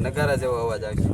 નગારા જેવો અવાજ આવશે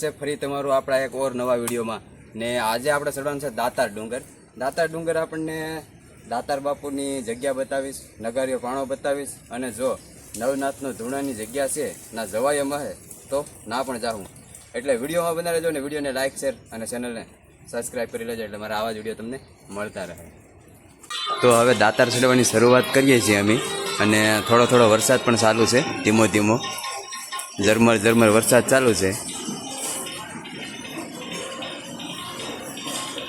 છે ફરી તમારું આપણા એક ઓર નવા વિડીયોમાં. ને આજે આપણે ચડવાનું છે દાતાર ડુંગર. દાતાર ડુંગર આપણને દાતાર બાપુની જગ્યા બતાવીશ, નગારીઓ પાણો બતાવીશ, અને જો નવનાથનો ધૂણાની જગ્યા છે, ના જવાય એમ હે, તો ના પણ જાઉં. એટલે વિડીયોમાં બનાવી લેજો ને વિડીયોને લાઇક શેર અને ચેનલને સબસ્ક્રાઈબ કરી લેજો, એટલે મારા આવા જ વીડિયો તમને મળતા રહે. તો હવે દાતાર ચડવાની શરૂઆત કરીએ છીએ અમે, અને થોડો થોડો વરસાદ પણ ચાલુ છે, ધીમો ધીમો. ઝરમર ઝરમર વરસાદ ચાલુ છે.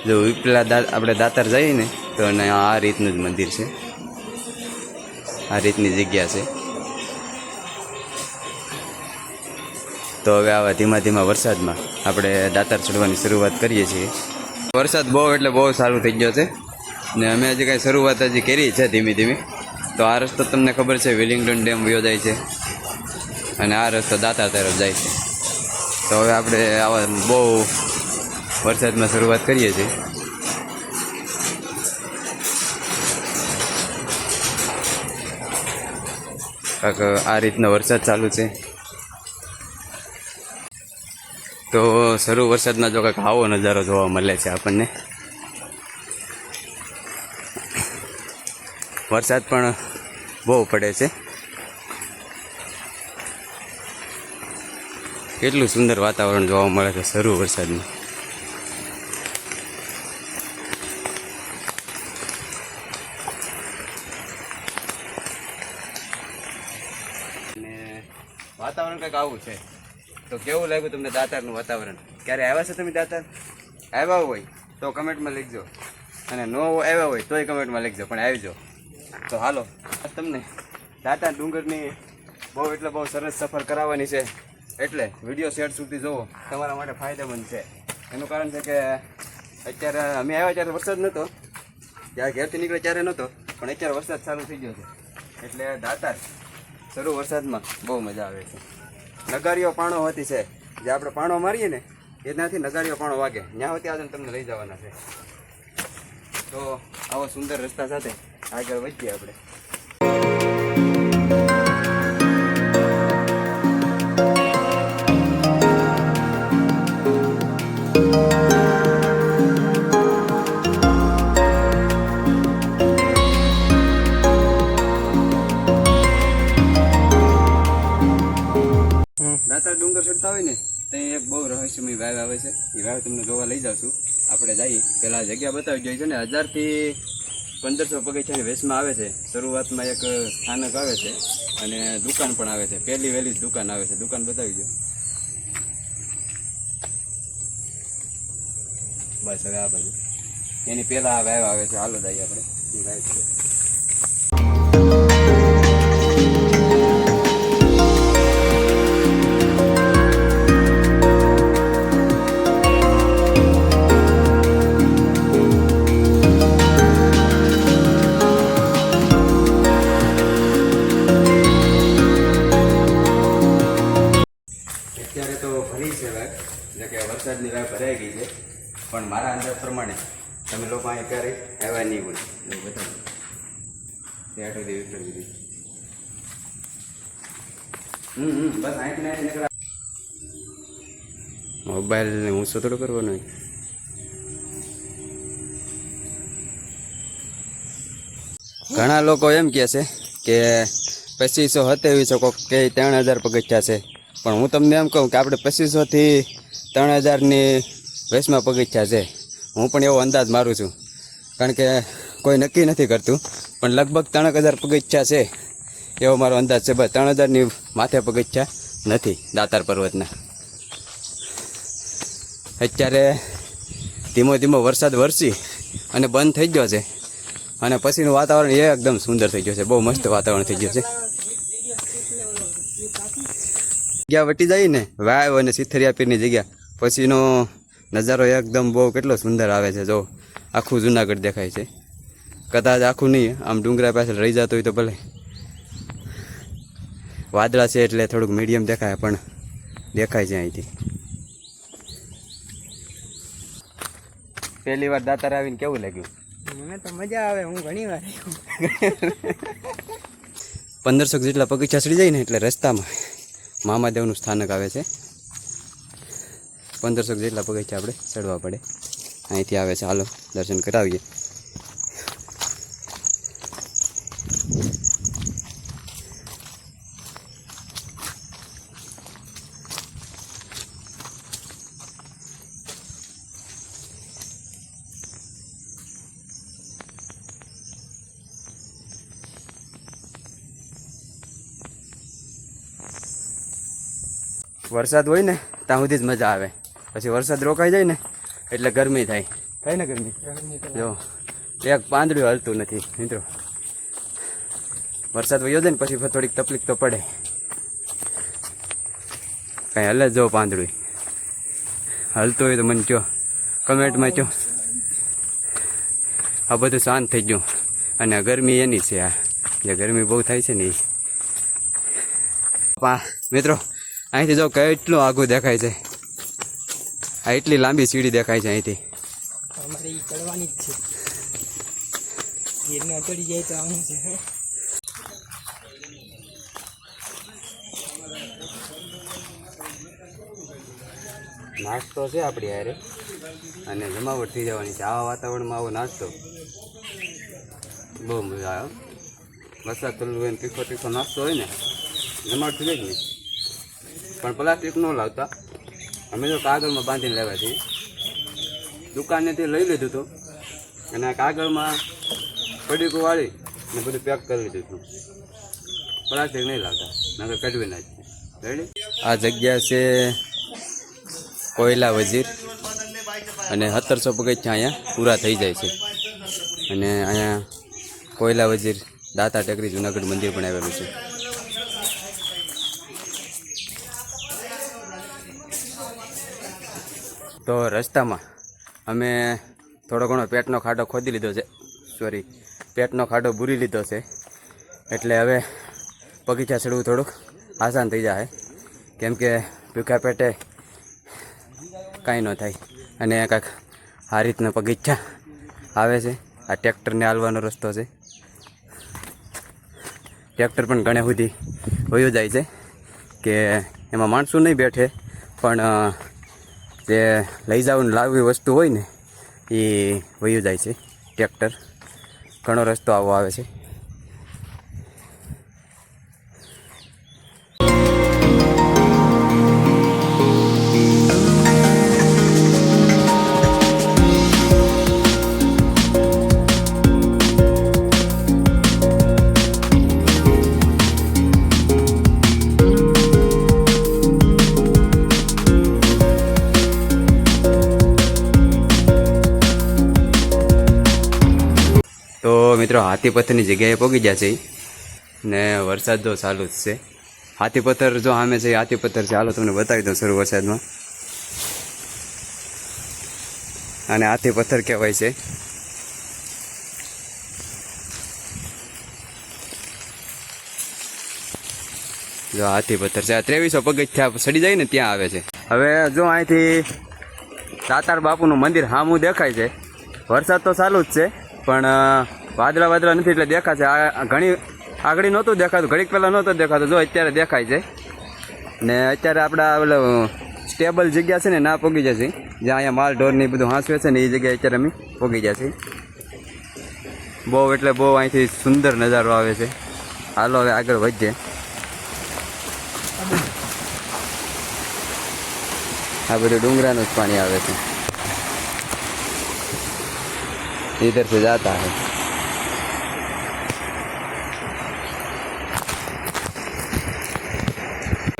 જો વિપલા દા, આપણે દાતાર જઈએ ને તો આ રીતનું જ મંદિર છે. આ રીતની જગ્યા છે. તો હવે આવા ધીમા ધીમા વરસાદમાં આપણે દાતાર ચડવાની શરૂઆત કરીએ છીએ. વરસાદ બહુ એટલે બહુ સારું થઈ ગયો છે. ને અમે હજી કાંઈ શરૂઆત હજી કરી છે ધીમે ધીમે. તો આ રસ્તો તમને ખબર છે વિલિંગ્ટન ડેમ વયો જાય છે. અને આ રસ્તો દાતા તરફ જાય છે. તો હવે આપણે આવા બહુ વરસાદમાં શરૂઆત કરીએ છીએ. કાંક આ રીતનો વરસાદ ચાલુ છે. તો શરૂ વરસાદમાં જો કાંઈક આવો નજારો જોવા મળે છે આપણને. વરસાદ પણ બહુ પડે છે. કેટલું સુંદર વાતાવરણ જોવા મળે છે શરૂ વરસાદમાં. વાતાવરણ આવું છે. તો કેવું લાગ્યું તમને દાતારનું વાતાવરણ? ક્યારે આવ્યા છે તમે દાતાર? આવ્યા હોય તો કમેન્ટમાં લખજો. અને ન આવ્યા હોય તોય કમેન્ટમાં લખજો, પણ આવજો. તો હાલો તમને દાતાર ડુંગરની બહુ એટલે બહુ સરસ સફર કરાવવાની છે. એટલે વીડિયો શેર સુધી જુઓ તમારા માટે ફાયદેમંદ છે. એનું કારણ છે કે અત્યારે અમે આવ્યા ત્યારે વરસાદ નહોતો. જ્યારે ઘેરથી નીકળે ત્યારે નહોતો, પણ અત્યારે વરસાદ ચાલુ થઈ ગયો છે. એટલે દાતાર, શરૂ વરસાદમાં બહુ મજા આવે છે. નગારીઓ પાણો હોતી છે. જે આપણે પાણો મારીએ ને, એનાથી નગારીઓ પાણો વાગે. ત્યાં હોતી આજે તમને લઈ જવાના છે. તો આવો સુંદર રસ્તા સાથે આગળ વધીએ આપણે. ડુંગર ચડતા હોય ને ત્યાં એક બહુ રહસ્યમય વાવ આવે છે. એ વાવ તમને જોવા લઈ જાઉં આપણે જઈએ. પહેલાં જગ્યા બતાવી જોઈએ છે ને, હજારથી પંદરસો પગથિયાની વેચમાં આવે છે. શરૂઆતમાં એક સ્થાનક આવે છે અને દુકાન પણ આવે છે. પહેલી વહેલી જ દુકાન આવે છે. દુકાન બતાવી દો. બસ હવે આ બાજુ. એની પહેલાં આ વાવ આવે છે. હાલો જઈએ આપણે. એ વાવ છે. મોબાઈલને ઊંચો થોડો કરવાનો ઘણા લોકો એમ કહે છે કે પચીસો સત્યાવીસો કોક કે ત્રણ હજાર પગથિયા છે. પણ હું તમને એમ કહું કે આપણે પચીસોથી ત્રણ હજારની વેસમાં પગથિયા છે. હું પણ એવો અંદાજ મારું છું. કારણ કે કોઈ નક્કી નથી કરતું. પણ લગભગ ત્રણ હજાર પગથિયા છે. એવો મારો અંદાજ છે. બસ ત્રણ હજારની માથે પગથિયા નથી દાતાર પર્વતના. અત્યારે ધીમો ધીમો વરસાદ વરસી અને બંધ થઈ ગયો છે. અને પછીનું વાતાવરણ એ એકદમ સુંદર થઈ ગયું છે. બહુ મસ્ત વાતાવરણ થઈ ગયું છે. જગ્યા વટી જાય ને, વાવ અને સિથરિયા પીરની જગ્યા. પછીનો નજારો એકદમ બહુ કેટલો સુંદર આવે છે. જો, આખું જુનાગઢ દેખાય છે. કદાચ આખું નહીં, આમ ડુંગરા પાછળ રહી જતો હોય તો ભલે. વાદળા છે એટલે થોડુંક મીડિયમ દેખાય, પણ દેખાય છે અહીંથી. પહેલી વાર દાતાર આવીને કેવું લાગ્યું? મને તો મજા આવે હું ઘણી વાર પંદરસો જેટલા પગીચા ચડી જાય ને એટલે રસ્તામાં મામાદેવનું સ્થાનક આવે છે. પંદરસો જેટલા પગીચા આપણે ચડવા પડે. અહીંથી આવે છે. હાલો દર્શન કરાવીએ. વરસાદ હોય ને ત્યાં સુધી જ મજા આવે. પછી વરસાદ રોકાઈ જાય ને એટલે ગરમી થાય. થાય ને ગરમી? જો એક પાંદડું હલતું નથી મિત્રો. વરસાદ વયો જાય ને પછી થોડીક તકલીફ તો પડે. કાંઈ હલે જ જો પાંદડું. હલતું હોય તો મને કહો કમેન્ટમાં કહો આ બધું શાંત થઈ ગયું. અને ગરમી એની છે આ. જે ગરમી બહુ થાય છે ને એ. મિત્રો અહીંથી જો કેટલું આગું દેખાય છે. આ એટલી લાંબી સીડી દેખાય છે અહીંથી. અમારે ચડવાની જ છે. ગીરને ચડી જાય તો આવું છે. નાસ્તો છે આપણી હારે. અને જમાવટ થઈ જવાની છે. આવા વાતાવરણમાં આવો નાસ્તો. બહુ મજા આવે. વરસાદ થોડું હોય તીખો તીખો નાસ્તો હોય ને જમાવટ થઈ જાય જ નહીં પણ પ્લાસ્ટિક ન લાવતા. અમે તો કાગળમાં બાંધીને લેવા છીએ. દુકાનેથી લઈ લીધું હતું. અને કાગળમાં પડીકું વાળી ને બધું પેક કરી લીધું હતું. પ્લાસ્ટિક નહીં લાવતા, નકર કઢવી નાખીએ. આ જગ્યા છે કોયલા વજીર. અને સત્તરસો પગથિયા અહીંયા પૂરા થઈ જાય છે. અને અહીંયા કોયલા વજીર દાતા ટેકરી જુનાગઢ મંદિર પણ આવેલું છે. તો રસ્તામાં અમે થોડો ઘણો પેટનો ખાડો ખોદી લીધો છે. સોરી પેટનો ખાડો ભૂરી લીધો છે. એટલે હવે બગીચા ચડવું થોડુંક આસાન થઈ જાય કેમ કે ભૂખ્યા પેટે કાંઈ ન થાય અને કાંઈક આ રીતના બગીચા આવે છે. આ ટ્રેક્ટરને હાલવાનો રસ્તો છે. ટ્રેક્ટર પણ ઘણે સુધી વયું જાય છે કે એમાં માણસો નહીં બેઠે, પણ જે લઈ જવું લાવવી વસ્તુ હોય ને, એ વયું જાય છે. ટ્રેક્ટર. ઘણો રસ્તો આવો આવે છે. મિત્રો હાથી પથ્થરની જગ્યાએ પહોંચી ગયા છે. ને વરસાદ તો ચાલુ જ છે. હાથી પથ્થર જો સામે છે એ હાથી પથ્થર છે. હાલો તમને બતાવી દઉં શરૂ વરસાદમાં. અને હાથી પથ્થર કહેવાય છે. જો હાથી પથ્થર છે, આ ત્રેવીસો પગથિયા સડી જાય ને ત્યાં આવે છે. હવે જો અહીંથી સાતાર બાપુનું મંદિર હામું દેખાય છે. વરસાદ તો ચાલુ જ છે, પણ વાદળા વાદળા નથી એટલે દેખાશે આ ઘણી આગળ નહોતું દેખાતું ઘડીક પહેલાં નહોતું દેખાતું જો અત્યારે દેખાય છે ને અત્યારે આપણા ઓલો સ્ટેબલ જગ્યા છે ને ના પોગી જશે જ્યાં અહીંયા માલ ઢોર ને એ બધું હાંસવે છે ને એ જગ્યાએ અત્યારે અમે પોગી જશે બહુ એટલે બહુ અહીંથી સુંદર નજારો આવે છે હાલો હવે આગળ વધીએ આ બધું ડુંગરાનું જ પાણી આવે છે इधर से जाता है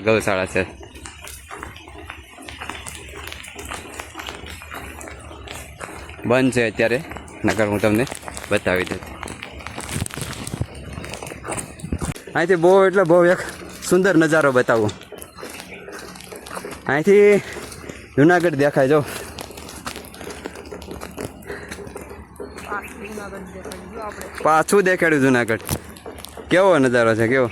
ગૌશાળા છે. બંધ છે અત્યારે, નકર હું તમને બતાવી દઉં. અહીંથી બહુ એટલે બહુ એક સુંદર નજારો બતાવું. અહીંથી જુનાગઢ દેખાય, જો. પાછું દેખાડ્યું જુનાગઢ. કેવો નજારો છે, કેવો?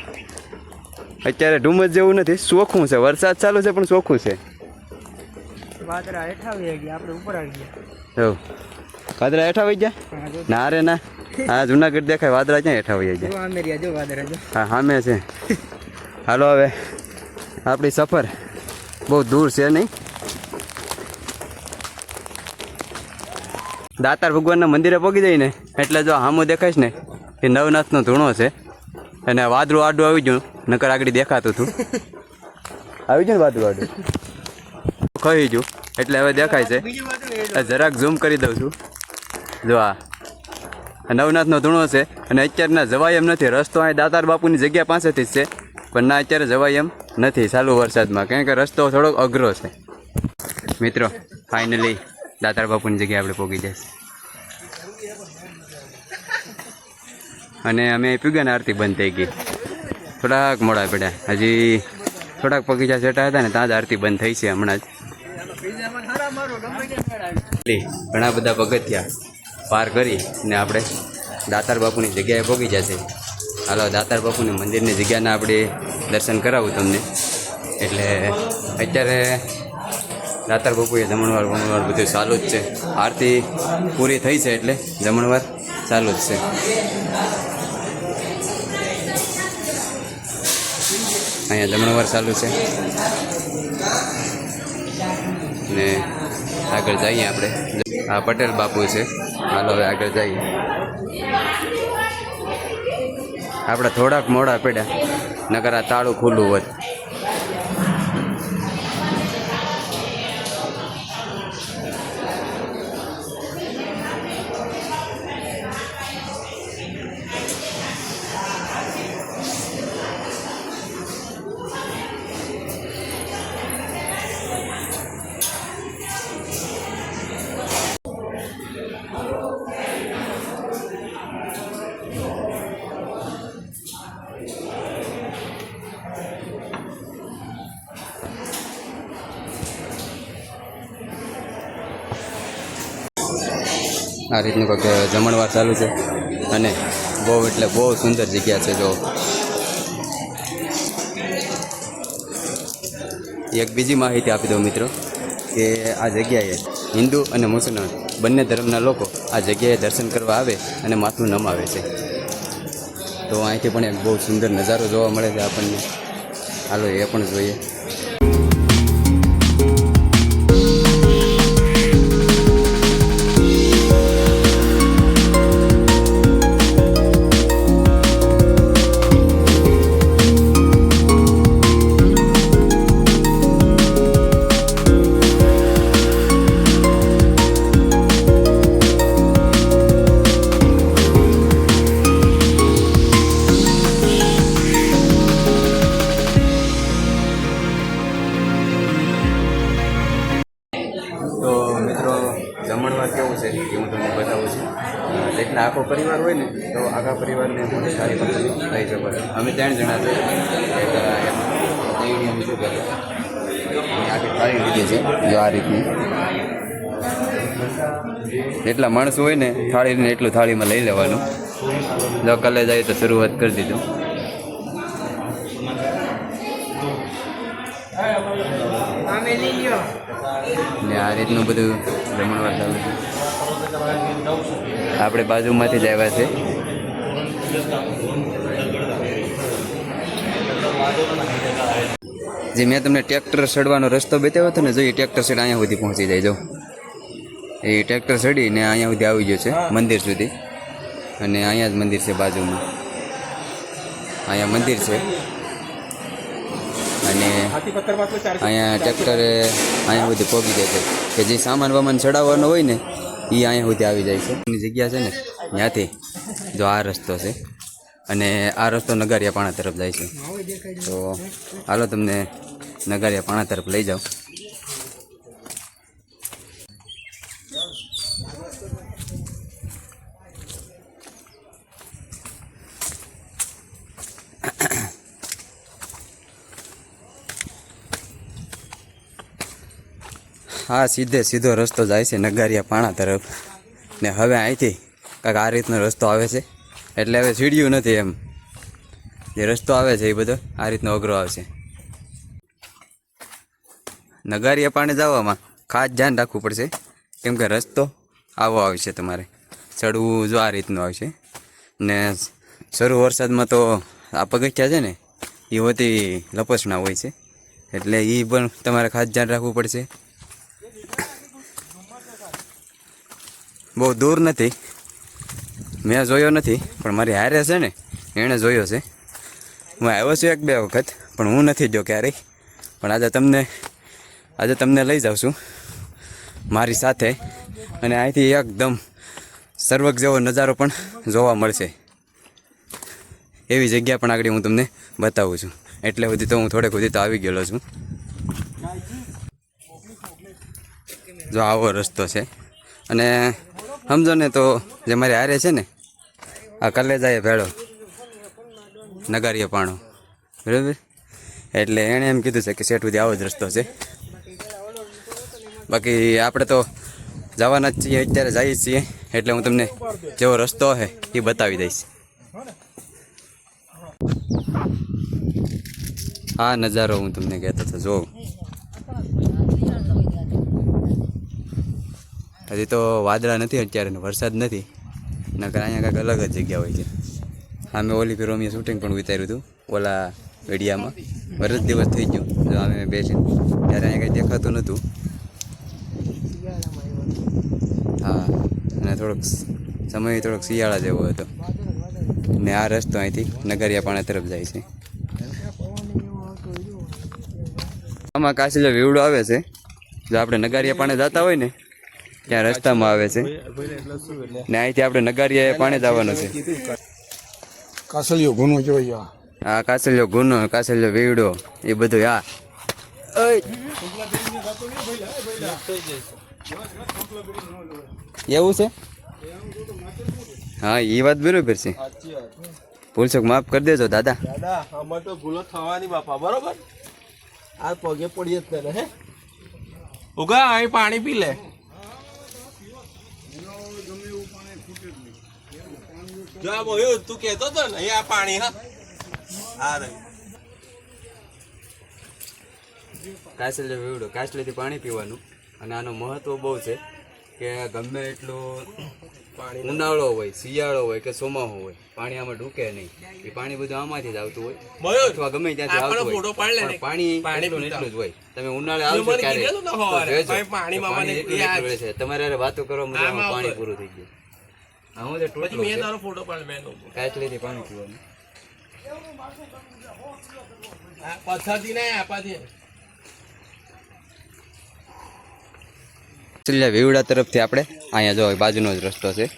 અત્યારે ડુમસ જેવું નથી ચોખ્ખું છે. વરસાદ ચાલુ છે પણ ચોખ્ખું છે. વાદરા હેઠા આવી ગયા આપણે ઉપર આવી ગયા. જો વાદળા હેઠા આવી ગયા ના રે ના. હા જુનાગઢ દેખાય વાદરા ક્યાં હેઠા આવી ગયા? આમે રહ્યા જો વાદળા જો. હા સામે છે. હાલો હવે આપણી સફર બહુ દૂર છે નહીં? દાતાર ભગવાનના મંદિરે પહોંચી જાય ને એટલે જો સામું દેખાઈશ ને એ નવનાથનો ધૂણો છે. અને વાદળું આડું આવી ગયું નકર આગળ દેખાતું હતું. આવી ગયું ને વાદળું આડું? ખાઈ ગયું એટલે હવે દેખાય છે. જરાક ઝૂમ કરી દઉં છું. જો આ. આ નવનાથનો ધૂણો છે અને અત્યારના જવાય એમ નથી. રસ્તો અહીં દાતાર બાપુની જગ્યા પાસેથી જ છે પણ ના અત્યારે જવાય એમ નથી. ચાલુ વરસાદમાં કારણ કે રસ્તો થોડોક અઘરો છે. મિત્રો ફાઇનલી દાતાર બાપુની જગ્યાએ આપણે પહોંચી જઈશ અને અમે પીગ્યા ને આરતી બંધ થઈ ગઈ. થોડાક મોડા પડ્યા. હજી થોડાક પગીચા સેટા હતા ને ત્યાં જ આરતી બંધ થઈ છે હમણાં જ. ઘણા બધા પગથિયા પાર કરી ને આપણે દાતાર બાપુની જગ્યાએ પહોંચી જશે હાલો, દાતાર બાપુની મંદિરની જગ્યાના આપણે દર્શન કરાવું તમને. એટલે અત્યારે દાતાર બાપુએ જમણવાર, વમણવાર બધું ચાલુ જ છે. આરતી પૂરી થઈ છે એટલે જમણવાર ચાલુ જ છે. અહીંયા જમણવાર ચાલુ છે. ને આગળ જઈએ આપણે. આ પટેલ બાપુ છે. હાલો, હવે આગળ જઈએ. આપણે થોડાક મોડા પડ્યા. નકર આ તાળું ખુલ્લું હોત આ રીતનું કંઈક જમણવાર ચાલુ છે. અને બહુ એટલે બહુ સુંદર જગ્યા છે, જો. એક બીજી માહિતી આપી દઉં મિત્રો, કે આ જગ્યાએ હિન્દુ અને મુસલમાન બંને ધર્મના લોકો આ જગ્યાએ દર્શન કરવા આવે અને માથું નમાવે છે. તો અહીંથી પણ એક બહુ સુંદર નજારો જોવા મળે છે આપણને. હાલો, એ પણ જોઈએ. માણસો હોય ને થાળી ને એટલું થાળીમાં લઈ લેવાનું. જો કલે જાય તો શરૂઆત કરી દીધું. ને આ રીતનું બધું જમણવાર ચાલુ છે. આપણે બાજુમાંથી જ આવ્યા છે જે મેં તમને ટ્રેક્ટર સડવાનો રસ્તો બતાવ્યો હતો ને જોઈએ ટ્રેક્ટર ચડ અહીંયા સુધી પહોંચી જાય, જો. એ ટ્રેક્ટર ચડીને અહીંયા સુધી આવી ગયો છે મંદિર સુધી. અને અહીંયા જ મંદિર છે બાજુમાં. અહીંયા મંદિર છે. અને અહીંયા ટ્રેક્ટરે અહીંયા સુધી પહોંચી જાય છે. કે જે સામાન વામાન ચડાવવાનો હોય ને એ અહીંયા સુધી આવી જાય છે. એની જગ્યા છે ને ત્યાંથી જો આ રસ્તો છે. અને આ રસ્તો નગારિયા પાણા તરફ જાય છે. તો હાલો તમને નગારિયા પાણા તરફ લઈ જાઓ. આ સીધે સીધો રસ્તો જાય છે નગારિયા પાણા તરફ. ને હવે અહીંથી કાંઈક આ રીતનો રસ્તો આવે છે. એટલે હવે સીડિયું નથી એમ. જે રસ્તો આવે છે એ બધો આ રીતનો અઘરો આવશે. નગારિયા પાણે જવામાં ખાસ ધ્યાન રાખવું પડશે. કેમ કે રસ્તો આવો આવશે તમારે. ચડવું જો આ રીતનું આવશે. ને શરૂ વરસાદમાં તો આ પગથિયા છે ને, એ હોતી લપસણા હોય છે. એટલે એ પણ તમારે ખાસ ધ્યાન રાખવું પડશે. બહુ દૂર નથી. મેં જોયો નથી, પણ મારી હારે છે ને, એણે જોયો છે. હું આવ્યો છું એક બે વખત, પણ હું નથી જો ક્યારેય. પણ આજે તમને આજે તમને લઈ જાઉં છું, મારી સાથે. અને અહીંથી એકદમ સર્વક જેવો નજારો પણ જોવા મળશે. એવી જગ્યા પણ આગળ હું તમને બતાવું છું. એટલે સુધી તો હું થોડેક સુધી તો આવી ગયેલો છું. જો આવો રસ્તો છે. અને સમજો ને તો જે મારે હારે છે ને, આ કલેજાએ ભેળો, નગારીએ પાણો. બરાબર? એટલે એણે એમ કીધું છે કે શેઠ સુધી આવો જ રસ્તો છે. બાકી આપણે તો જવાના જ છીએ, અત્યારે જઈએ છીએ, એટલે હું તમને જેવો રસ્તો છે એ બતાવી દઈશ. આ નજારો હું તમને કહેતો હતો, જો. હજી તો વાદળા નથી અત્યારે વરસાદ નથી. નકર અહીંયા કાંઈક અલગ જ જગ્યા હોય છે. સામે ઓલી ફેર અમે શૂટિંગ પણ ઉતાર્યું હતું, ઓલા વિડીયામાં વરસ દિવસ થઈ ગયું, જો અમે બેસીને ત્યારે અહીંયા કંઈ દેખાતું નહોતું હા, અને થોડોક સમય થોડોક શિયાળા જેવો હતો. ને આ રસ્તો અહીંથી નગરિયા પાણા તરફ જાય છે. આમાં કાશીલો વીવડો આવે છે. જો આપણે નગારિયા પાણે જતા હોય ને ત્યાં રસ્તામાં આવે છે. ને અહીંથી આપણે નગારીએ પાણી જવાનું છે. કાસલિયો ગુનો જોઈએ હા કાસલિયો ગુનો કાસલિયો વીડો એ બધું હા. એવું છે? હા એ વાત બરોબર છે. ભૂલચોક માફ કરી દેજો દાદા. દાદા આમાં તો ભૂલો થવાની બાપા બરોબર? આ પગે પડીએ જ તને હે? ઉગા અહીં પાણી પી લે. તું કહેતો ને પાણી હા. આ રહ્યું કાસલિયો વીવડો કાસલીથી પાણી પીવાનું. અને આનું મહત્વ બહુ છે કે ગમે એટલું ઉનાળો હોય શિયાળો હોય કે ચોમાહો હોય પાણી આમાં ઢૂકે નહીં. એ પાણી બધું આમાંથી જ આવતું હોય. અથવા ગમે ત્યાંથી આવતું હોય. પણ પાણી એટલું જ હોય. તમે ઉનાળે આવશો ક્યારે પાણી છે. તમારે વાતો કરવા પાણી પૂરું થઈ ગયું. હા હું તો પછી મેં તારો ફોટો પાડ મેં કાસલીથી પાણી પીવાનું. પથ્થરથી નહીં આપાથી છેલ્લા વેવડા તરફથી આપણે. અહીંયા જો બાજુનો જ રસ્તો છે.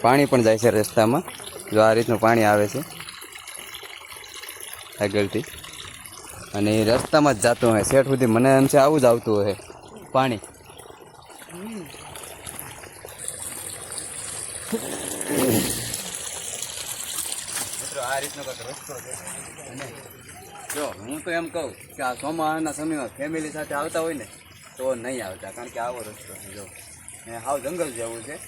પાણી પણ જાય છે રસ્તામાં. જો આ રીતનું પાણી આવે છે. આગળથી. અને રસ્તામાં જ જતું હોય. શેઠ સુધી મને એમ છે આવું જ આવતું હોય. પાણી. જો, હું તો એમ કહું કે આ ચોમાસાના સમયમાં ફેમિલી સાથે આવતા હોય ને, તો નહીં આવતા, કારણ કે આવો રસ્તો છે, જો. ને હાવ જંગલ જેવું છે.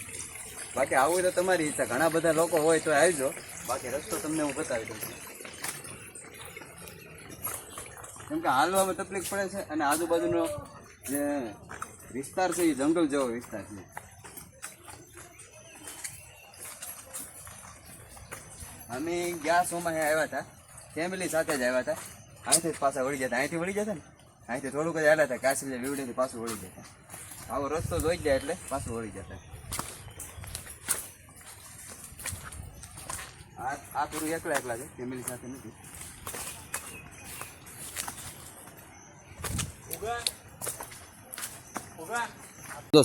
બાકી આવું તો તમારી ઈચ્છા. ઘણા બધા લોકો હોય તો આવજો. બાકી રસ્તો તમને હું બતાવી દઉં છું. કેમ કે હાલવામાં તકલીફ પડે છે અને આજુબાજુનો જે વિસ્તાર છે, એ જંગલ જેવો વિસ્તાર છે. અમે ગયા સોમાં આવ્યા હતા. ફેમિલી સાથે જ આવ્યા હતા. અહીંથી પાછા વળી જતા અહીંથી વળી જતા ને? અહીંથી થોડુંક જ આવ્યા હતા. કાશી વીવડીથી પાછું વળી જતા આવો રસ્તો જોઈ જાય એટલે પાછું વળી જતા આ પૂરું એકલા એકલા છે. ફેમિલી સાથે નથી.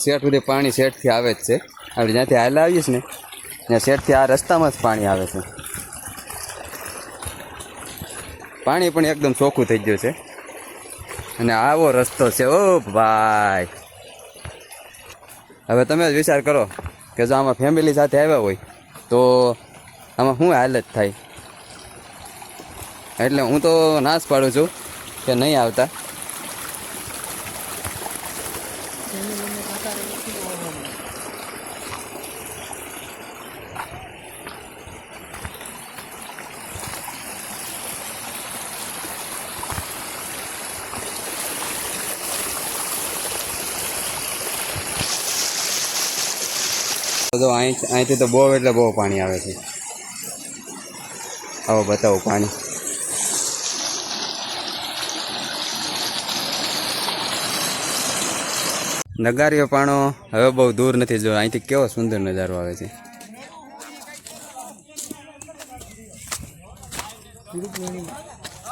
શેઠ સુધી પાણી શેઠથી આવે જ છે. આપણે જ્યાંથી હાલા આવીએ છીએ ને, ત્યાં શેઠથી આ રસ્તામાં જ પાણી આવે છે. પાણી પણ એકદમ ચોખ્ખું થઈ ગયું છે. અને આવો રસ્તો છે. ઓ ભાઈ. હવે તમે જ વિચાર કરો કે જો આમાં ફેમિલી સાથે આવ્યા હોય, તો આમાં શું હાલત થાય? એટલે હું તો નાશ પાડું છું કે નહીં આવતા. તો અહીં અહીંથી તો બહુ એટલે બહુ પાણી આવે છે. આવો બતાવો પાણી. નગારીઓ પાણો હવે બહુ દૂર નથી, જો અહીંથી કેવો સુંદર નજારો આવે છે.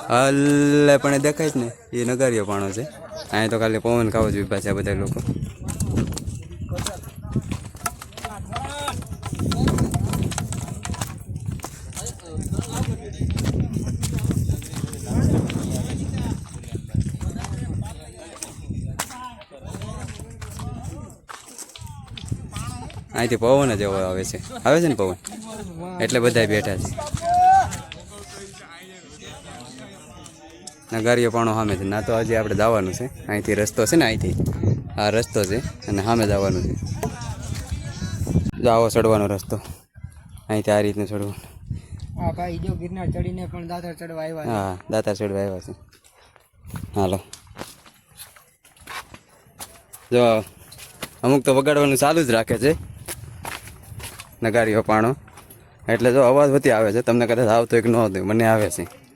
હલ, પણ એ દેખાય જ ને એ નગારીઓ પાણો છે. અહીં તો ખાલી પવન ખાવો જ વિભા છે બધા લોકો. અહીંથી પવન જ એવો આવે છે. આવે છે ને પવન? એટલે બધા બેઠા છે. નગારીઓ પાણો સામે છે. ના તો હજી આપણે જવાનું છે. અહીંથી રસ્તો છે ને અહીંથી. આ રસ્તો છે અને સામે જવાનું છે. આવો ચડવાનો રસ્તો. અહીંથી આ રીતનું ચડવાનું. હા ભાઈ જો ગિરનાર ચડીને પણ દાતાર ચડવા આવ્યા હા દાતાર ચડવા આવ્યા છે. હાલો. જો અમુક તો વગાડવાનું ચાલુ જ રાખે છે. નગારીઓ પાણો. એટલે જો અવાજ વધી આવે છે, તમને કદાચ આવતો એક ન આવતો મને આવે છે.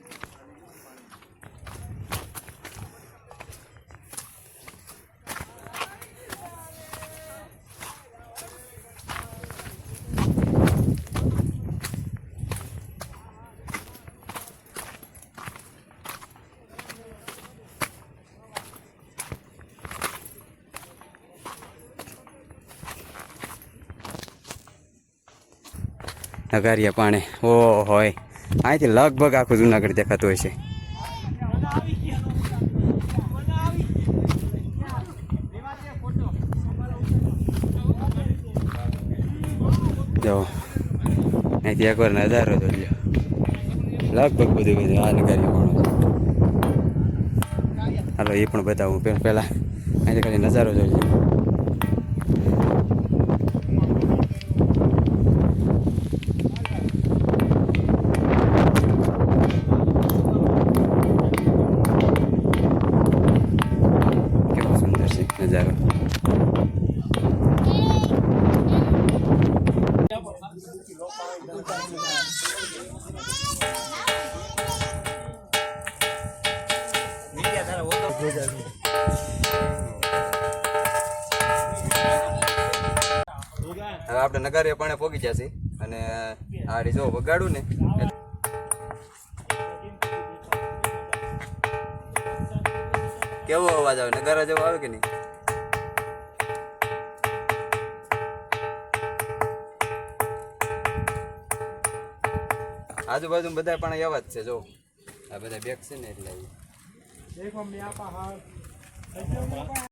નગારિયા પાણે. ઓ હોય અહીંથી લગભગ આખું જુનાગઢ દેખાતું હોય છે જો, અહીંથી એકવાર નજારો જોઈ લ્યો લગભગ બધું બધું આ નગારી પણ. હાલો, એ પણ બતાવું. પહેલા અહીંથી ખાલી નજારો જોઈ નગારીએ પાણે પહોંચી જશે અને આ જો વગાડું ને કેવો અવાજ આવે? નગારા જેવો આવે કે નહીં? આજુબાજુ બધા પણ એવા જ છે, જો. આ બધા બેગ છે ને એટલે